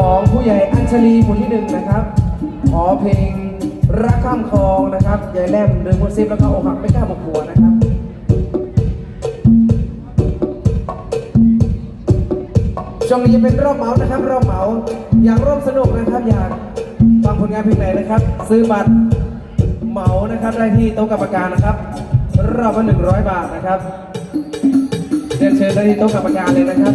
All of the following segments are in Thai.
ของผู้ใหญ่อัญชลีหมู่ที่หนึ่งนะครับ ขอเพลงรักข้ามคลองนะครับยายแลมเดินบนซิปแล้วก็อกหักไม่กล้าบอกผัวนะครับช่วงนี้จะเป็นรอบเหมานะครับ รอบเหมาอยากร่วมสนุกนะครับ อยากฟังผลงานเพลงไหนนะครับ ซื้อบัตรเหมานะครับได้ที่โต๊ะกรรมการนะครับ รอบละหนึ่งร้อยบาทนะครับเรียนเชิญได้ที่โต๊ะกรรมการเลยนะครับ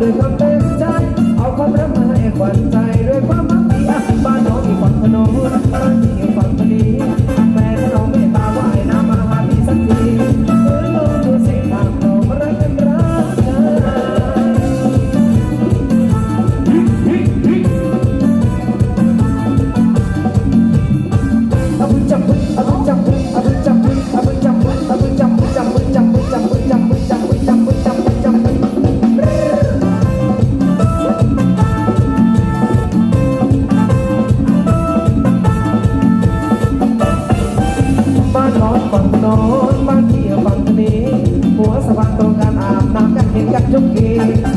ด้วยความเต็มใจ เอาความรักมาให้ขวัญใจ นอนก่อนนอนบางทีฝั่งนี้หัวสว่างตรงกันอาบน้ำกันเห็นกันทุกที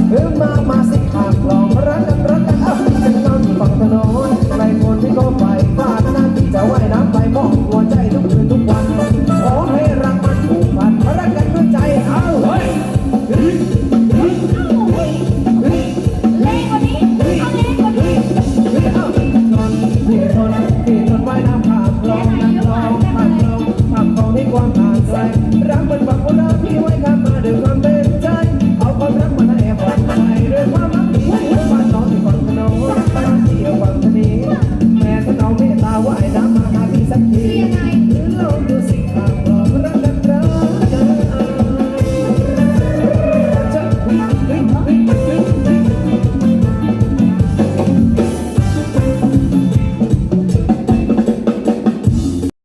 เออมามาสิข้ามลองรักกัน